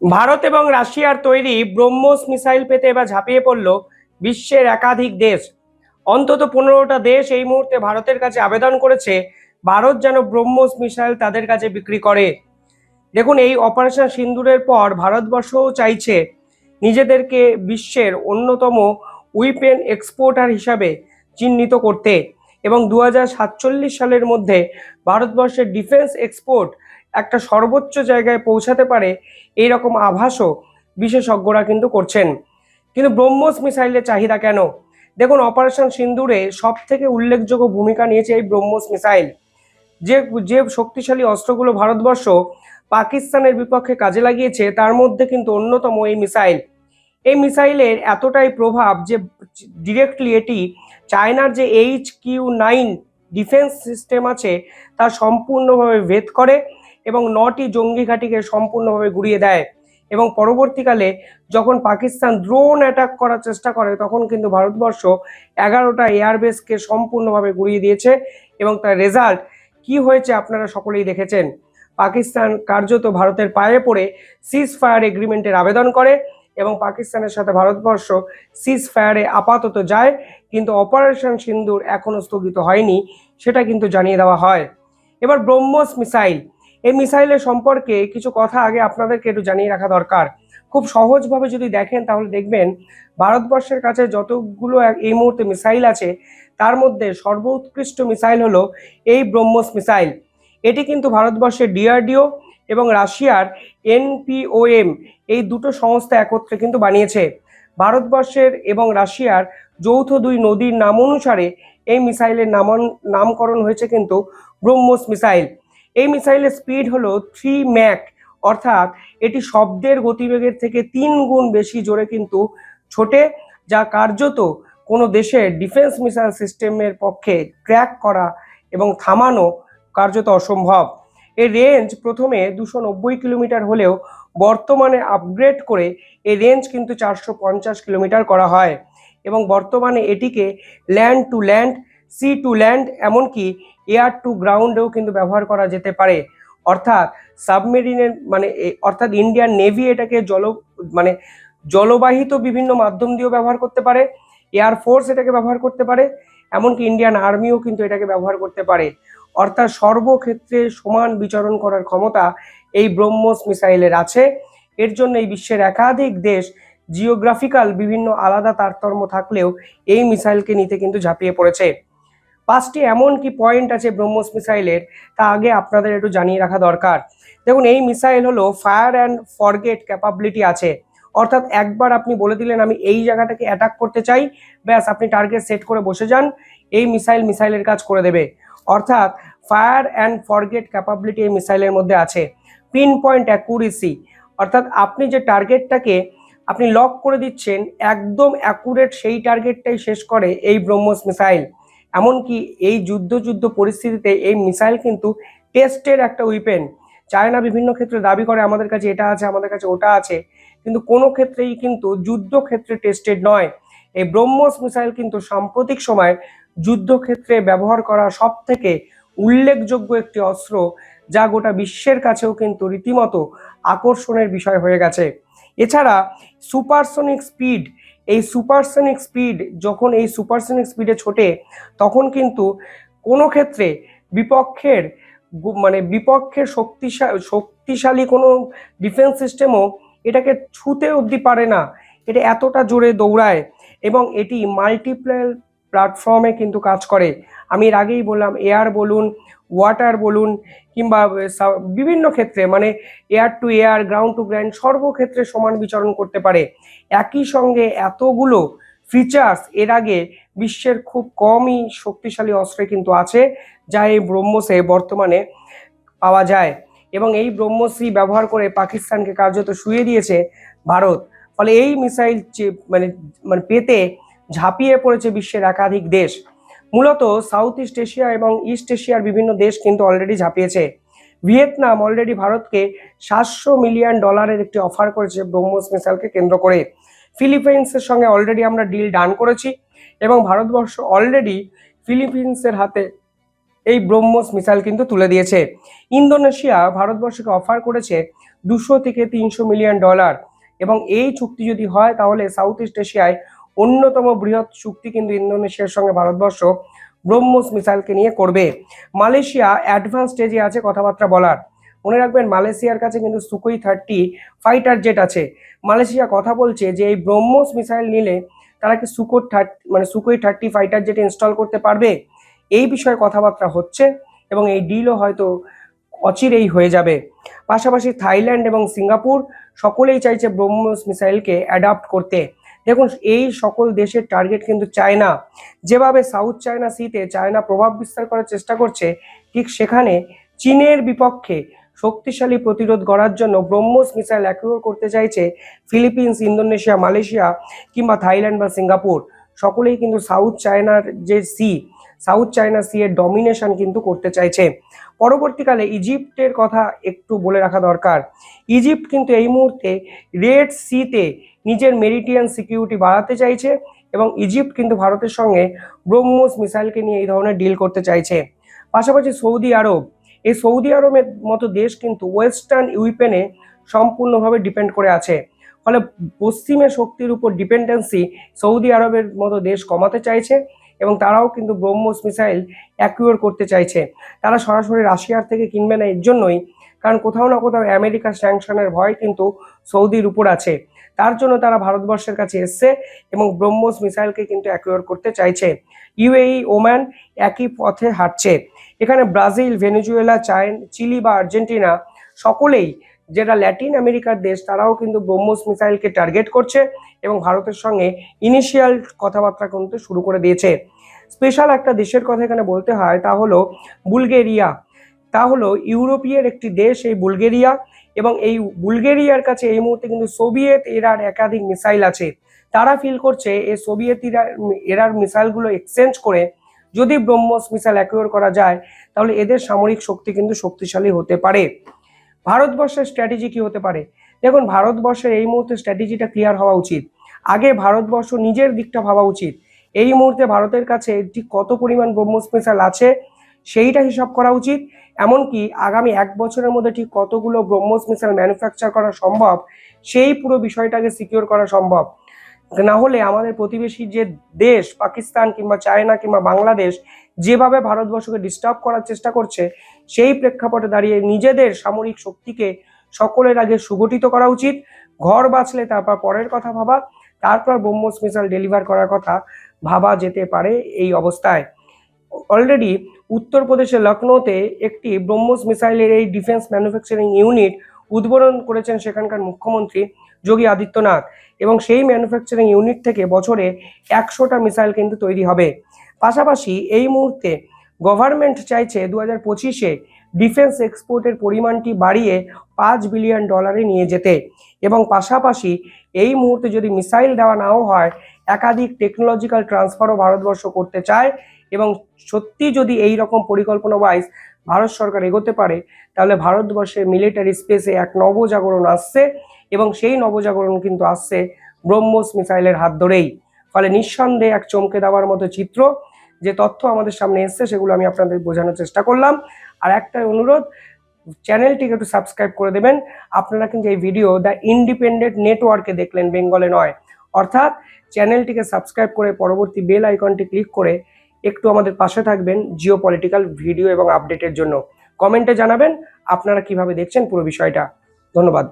ভারত এবং রাশিয়ার তৈরি ব্রহ্মোস মিসাইল পেতে এবার ঝাঁপিয়ে পড়ল বিশ্বের একাধিক দেশ। অন্তত পনেরোটা দেশ এই মুহূর্তে ভারতের কাছে আবেদন করেছে, ভারত যেন ব্রহ্মোস মিসাইল তাদের কাছে বিক্রি করে। দেখুন, এই অপারেশন সিন্দুরের পর ভারতবর্ষও চাইছে নিজেদেরকে বিশ্বের অন্যতম উইপেন এক্সপোর্টার হিসাবে চিহ্নিত করতে। এবং দু হাজার সাতচল্লিশ সালের মধ্যে ভারতবর্ষের ডিফেন্স এক্সপোর্ট একটা সর্বোচ্চ জায়গায় পৌঁছাতে পারে এই রকম আভাসও বিশেষজ্ঞরা কিন্তু করছেন। কিন্তু ব্রহ্মোস মিসাইলের চাহিদা কেন? দেখুন, অপারেশন সিন্দুরে সব থেকে উল্লেখযোগ্য ভূমিকা নিয়েছে এই ব্রহ্মোস মিসাইল। যে যে শক্তিশালী অস্ত্রগুলো ভারতবর্ষ পাকিস্তানের বিপক্ষে কাজে লাগিয়েছে, তার মধ্যে কিন্তু অন্যতম এই মিসাইল। এই মিসাইলের এতটাই প্রভাব যে, ডিরেক্টলি এটি চায়নার যে H Q nine defence system আছে, তা সম্পূর্ণভাবে ভেদ করে। এবং নটি জঙ্গি ঘাঁটিকে সম্পূর্ণভাবে গুড়িয়ে দেয়। এবং পরবর্তীকালে যখন পাকিস্তান ড্রোন অ্যাটাক করার চেষ্টা করে, তখন কিন্তু ভারতবর্ষ এগারোটা এয়ারবেসকে সম্পূর্ণভাবে গুড়িয়ে দিয়েছে এবং তার রেজাল্ট কি হয়েছে আপনারা সকলেই দেখেছেন। পাকিস্তান কার্যত ভারতের পায়ে পড়ে সিজ ফায়ার এগ্রিমেন্টের আবেদন করে এবং পাকিস্তানের সাথে ভারতবর্ষ সিজ ফায়ারে আপাতত যায়, কিন্তু অপারেশন সিন্দুর এখনও স্থগিত হয়নি, সেটা কিন্তু জানিয়ে দেওয়া হয়। এবার ব্রহ্মস মিসাইল এই মিসাইলের সম্পর্কে কিছু কথা আগে আপনাদেরকে একটু জানিয়ে রাখা দরকার। খুব সহজভাবে যদি দেখেন তাহলে দেখবেন, ভারতবর্ষের কাছে যতগুলো এই মুহূর্তে মিসাইল আছে, তার মধ্যে সর্বোৎকৃষ্ট মিসাইল হলো এই ব্রহ্মোস মিসাইল। এটি কিন্তু ভারতবর্ষের ডিআরডিও এবং রাশিয়ার এনপিওএম এই দুটো সংস্থা একত্রে কিন্তু বানিয়েছে। ভারতবর্ষের এবং রাশিয়ার যৌথ দুই নদীর নাম অনুসারে এই মিসাইলের নামন, নামকরণ হয়েছে কিন্তু ব্রহ্মোস মিসাইল। এই মিসাইলের স্পিড হলো থ্রি ম্যাক অর্থাৎ এটি শব্দের গতিবেগের থেকে তিন গুণ বেশি জোরে কিন্তু ছোটে, যা কার্যত কোনো দেশের ডিফেন্স মিসাইল সিস্টেমের পক্ষে ট্র্যাক করা এবং থামানো কার্যত অসম্ভব। এর রেঞ্জ প্রথমে দুশো নব্বই কিলোমিটার হলেও বর্তমানে আপগ্রেড করে এই রেঞ্জ কিন্তু চারশো পঞ্চাশ কিলোমিটার করা হয়। এবং বর্তমানে এটিকে land to land sea to land এমনকি এয়ার টু গ্রাউন্ডেও কিন্তু ব্যবহার করা যেতে পারে। অর্থাৎ সাবমেরিনের মানে অর্থাৎ ইন্ডিয়ান নেভি এটাকে জল মানে জলবাহিত বিভিন্ন মাধ্যম দিয়েও ব্যবহার করতে পারে, এয়ার ফোর্স এটাকে ব্যবহার করতে পারে, এমনকি ইন্ডিয়ান আর্মিও কিন্তু এটাকে ব্যবহার করতে পারে। অর্থাৎ সর্বক্ষেত্রে সমান বিচরণ করার ক্ষমতা এই ব্রহ্মোস মিসাইলের আছে। এর জন্য এই বিশ্বের একাধিক দেশ জিওগ্রাফিক্যাল বিভিন্ন আলাদা তারতম্য থাকলেও এই মিসাইলকে নিতে কিন্তু ঝাঁপিয়ে পড়েছে। পাঁচটি এমন কি পয়েন্ট আছে ব্রহ্মোস মিসাইলের, তা আগে আপনাদের একটু জানিয়ে রাখা দরকার। দেখুন, এই মিসাইল হলো ফায়ার অ্যান্ড ফরগেট ক্যাপাবিলিটি আছে। অর্থাৎ একবার আপনি বলে দিলেন, আমি এই জায়গাটাকে অ্যাটাক করতে চাই, ব্যাস, আপনি টার্গেট সেট করে বসে যান, এই মিসাইল মিসাইলের কাজ করে দেবে। অর্থাৎ ফায়ার অ্যান্ড ফরগেট ক্যাপাবিলিটি এই মিসাইলের মধ্যে আছে। পিন পয়েন্ট অ্যাকুরেসি অর্থাৎ আপনি যে টার্গেটটাকে আপনি লক করে দিচ্ছেন, একদম অ্যাকুরেট সেই টার্গেটটাই শেষ করে এই ব্রহ্মোস মিসাইল। এমনকি এই যুদ্ধ যুদ্ধ পরিস্থিতিতে এই মিসাইল কিন্তু টেস্টের একটা উইপেন চায়না বিভিন্ন ক্ষেত্রে দাবি করে, আমাদের কাছে এটা আছে, আমাদের কাছে ওটা আছে। কিন্তু কোনো ক্ষেত্রেই কিন্তু যুদ্ধক্ষেত্রে টেস্টেড নয়। এই ব্রহ্মস মিসাইল কিন্তু সাম্প্রতিক সময় যুদ্ধক্ষেত্রে ব্যবহার করা সব থেকে উল্লেখযোগ্য একটি অস্ত্র, যা গোটা বিশ্বের কাছেও কিন্তু রীতিমতো আকর্ষণের বিষয় হয়ে গেছে। এছাড়া সুপারসনিক স্পিড এই সুপারসনিক স্পিড যখন এই সুপারসনিক স্পিডে ছোটে, তখন কিন্তু কোনো ক্ষেত্রে বিপক্ষের মানে বিপক্ষের শক্তিশালী শক্তিশালী কোনো ডিফেন্স সিস্টেমও এটাকে ছুতে অবধি পারে না। এটা এতটা জোরে দৌড়ায় এবং এটি মাল্টিপ্লেল প্ল্যাটফর্মে কিন্তু কাজ করে। আমি এর আগেই বললাম এয়ার বলুন ওয়াটার বলুন কিংবা বিভিন্ন ক্ষেত্রে মানে air to air ground to ground সর্বক্ষেত্রে সমান বিচরণ করতে পারে। একই সঙ্গে এতগুলো ফিচার্স এর আগে বিশ্বের খুব কমই শক্তিশালী অস্ত্রে কিন্তু আছে, যা এই ব্রহ্মসে বর্তমানে পাওয়া যায়। এবং এই ব্রহ্মসই ব্যবহার করে পাকিস্তানকে কার্যত শুয়ে দিয়েছে ভারত। ফলে এই মিসাইল মানে মানে পেতে ঝাঁপিয়ে পড়েছে বিশ্বের একাধিক দেশ। মূলত সাউথ ইস্ট এশিয়া এবং ইস্ট এশিয়ার বিভিন্ন দেশ কিন্তু অলরেডি ঝাঁপিয়েছে। ভিয়েতনাম অলরেডি ভারতকে সাতশো মিলিয়ন ডলারের একটি অফার করেছে ব্রহ্মোস মিসাইলকে কেন্দ্র করে। ফিলিপাইন্সের সঙ্গে অলরেডি আমরা ডিল ডান করেছি এবং ভারতবর্ষ অলরেডি ফিলিপিন্সের হাতে এই ব্রহ্মোস মিসাইল কিন্তু তুলে দিয়েছে। ইন্দোনেশিয়া ভারতবর্ষকে অফার করেছে দুশো থেকে তিনশো মিলিয়ন ডলার এবং এই চুক্তি যদি হয় তাহলে সাউথ ইস্ট এশিয়ায় অন্যতম বৃহৎ চুক্তি কিন্তু ইন্দোনেশিয়ার সঙ্গে ভারতবর্ষ ব্রহ্মোস মিসাইলকে নিয়ে করবে। মালয়েশিয়া অ্যাডভান্স স্টেজে আছে কথাবার্তা বলার। মনে রাখবেন, মালয়েশিয়ার কাছে কিন্তু সুকোই থার্টি ফাইটার জেট আছে। মালয়েশিয়া কথা বলছে যে, এই ব্রহ্মোস মিসাইল নিলে তারা কি সুকোর থার্টি মানে Sukhoi thirty fighter jet install করতে পারবে? এই বিষয়ে কথাবার্তা হচ্ছে এবং এই ডিলও হয়তো অচিরেই হয়ে যাবে। পাশাপাশি থাইল্যান্ড এবং সিঙ্গাপুর সকলেই চাইছে ব্রহ্মোস মিসাইলকে অ্যাডাপ্ট করতে। দেখুন, এই সকল দেশের টার্গেট কিন্তু চায়না যেভাবে সাউথ চায়না সিতে চায়না প্রভাব বিস্তার করার চেষ্টা করছে, ঠিক সেখানে চীনের বিপক্ষে শক্তিশালী প্রতিরোধ গড়ার জন্য ব্রহ্মোস মিসাইল অ্যাকিউর করতে চাইছে ফিলিপিন্স, ইন্দোনেশিয়া, মালয়েশিয়া কিংবা থাইল্যান্ড বা সিঙ্গাপুর। সকলেই কিন্তু সাউথ চায়নার যে সি সাউথ চায়না সি এর ডমিনেশন কিন্তু করতে চাইছে। পরবর্তীকালে ইজিপ্টের কথা একটু বলে রাখা দরকার। ইজিপ্ট কিন্তু এই মুহূর্তে রেড সিতে নিজের মেরিটিয়ান সিকিউরিটি বাড়াতে চাইছে এবং ইজিপ্ট কিন্তু ভারতের সঙ্গে ব্রহ্মোস মিসাইলকে নিয়ে এই ধরনের ডিল করতে চাইছে। পাশাপাশি সৌদি আরব, এই সৌদি আরবের মতো দেশ কিন্তু ওয়েস্টার্ন ইউপেনে সম্পূর্ণভাবে ডিপেন্ড করে আছে। ফলে পশ্চিমের শক্তির উপর ডিপেন্ডেন্সি সৌদি আরবের মতো দেশ কমাতে চাইছে এবং তারাও কিন্তু ব্রহ্মোস মিসাইল অ্যাকিউর করতে চাইছে। তারা সরাসরি রাশিয়ার থেকে কিনবে না, এর জন্যই কারণ কোথাও না কোথাও আমেরিকার স্যাংশনের ভয় কিন্তু সৌদির উপর আছে। তার জন্য তারা ভারতবর্ষের কাছে এসছে এবং ব্রহ্মোস মিসাইলকে কিন্তু অ্যাকুয়ার করতে চাইছে। ইউএই ওম্যান একই পথে হাঁটছে। এখানে ব্রাজিল, ভেনেজুয়েলা, চাইন, চিলি বা আর্জেন্টিনা সকলেই, যেটা ল্যাটিন আমেরিকার দেশ, তারাও কিন্তু ব্রহ্মোস মিসাইলকে টার্গেট করছে এবং ভারতের সঙ্গে ইনিশিয়াল কথাবার্তা কিন্তু শুরু করে দিয়েছে। স্পেশাল একটা দেশের কথা এখানে বলতে হয়, তা হলো বুলগেরিয়া। তা হলো ইউরোপীয় একটি দেশ, এই বুলগেরিয়া। এবং এই বুলগেরিয়ার কাছে এই মুহূর্তে কিন্তু সোভিয়েত এরার একাধিক মিসাইল আছে। তারা ফিল করছে এই সোভিয়েত এরার মিসাইলগুলো এক্সচেঞ্জ করে যদি ব্রহ্মোস মিসাইল অ্যাকুয়ার করা যায়, তাহলে এদের সামরিক শক্তি কিন্তু শক্তিশালী হতে পারে। ভারতবর্ষের স্ট্র্যাটেজি কি হতে পারে? দেখুন, ভারতবর্ষের এই মুহূর্তে স্ট্র্যাটেজিটা ক্লিয়ার হওয়া উচিত। আগে ভারতবর্ষ নিজের দিকটা ভাবা উচিত। এই মুহূর্তে ভারতের কাছে ঠিক কত পরিমাণ ব্রহ্মোস মিসাইল আছে সেইটা হিসাব করা উচিত। এমনকি আগামী এক বছরের মধ্যে ঠিক কতগুলো ব্রহ্মোস মিসাইল ম্যানুফ্যাকচার করা সম্ভব, সেই পুরো বিষয়টাকে সিকিউর করা সম্ভব। না হলে আমাদের প্রতিবেশী যে দেশ, পাকিস্তান কিংবা চায়না কিংবা বাংলাদেশ, যেভাবে ভারতবর্ষকে ডিস্টার্ব করার চেষ্টা করছে, সেই প্রেক্ষাপটে দাঁড়িয়ে নিজেদের সামরিক শক্তিকে সকলের আগে সুগঠিত করা উচিত। ঘর বাঁচলে তারপর পরের কথা ভাবা, তারপর ব্রহ্মোস মিসাইল ডেলিভার করার কথা ভাবা যেতে পারে এই অবস্থায়। অলরেডি উত্তরপ্রদেশের লখনৌতে একটি ব্রহ্মোস মিসাইলের এই ডিফেন্স ম্যানুফ্যাকচারিং ইউনিট উদ্বোধন করেছেন সেখানকার মুখ্যমন্ত্রী যোগী আদিত্যনাথ। এবং সেই ম্যানুফ্যাকচারিং ইউনিট থেকে বছরে একশোটা মিসাইল কিন্তু তৈরি হবে। পাশাপাশি এই মুহূর্তে গভর্নমেন্ট চাইছে দু হাজার পঁচিশে ডিফেন্স এক্সপোর্টের পরিমাণটি বাড়িয়ে পাঁচ বিলিয়ন ডলারে নিয়ে যেতে। এবং পাশাপাশি এই মুহূর্তে যদি মিসাইল দেওয়া নাও হয়, একাধিক টেকনোলজিক্যাল ট্রান্সফারও ভারতবর্ষ করতে চায়। এবং সত্যি যদি এই রকম পরিকল্পনা ওয়াইজ ভারত সরকার এগোতে পারে, তাহলে ভারতবর্ষের মিলিটারি স্পেসে এক নবজাগরণ আসছে এবং সেই নবজাগরণ কিন্তু আসছে ব্রহ্মোস মিসাইলের হাত ধরেই। ফলে নিঃসন্দেহে এক চমকে দেওয়ার মতো চিত্র, যে তথ্য আমাদের সামনে এসছে সেগুলো আমি আপনাদের বোঝানোর চেষ্টা করলাম। আর একটা অনুরোধ, চ্যানেলটিকে একটু সাবস্ক্রাইব করে দেবেন। আপনারা কিন্তু এই ভিডিও দ্য ইন্ডিপেন্ডেন্ট নেটওয়ার্কে দেখলেন, বেঙ্গলে নয়। অর্থাৎ চ্যানেলটিকে সাবস্ক্রাইব করে পরবর্তী বেল আইকনটি ক্লিক করে একটু আমাদের পাশে থাকবেন জিও পলিটিক্যাল ভিডিও এবং আপডেটের জন্য। কমেন্টে জানাবেন আপনারা কীভাবে দেখছেন পুরো বিষয়টা। ধন্যবাদ।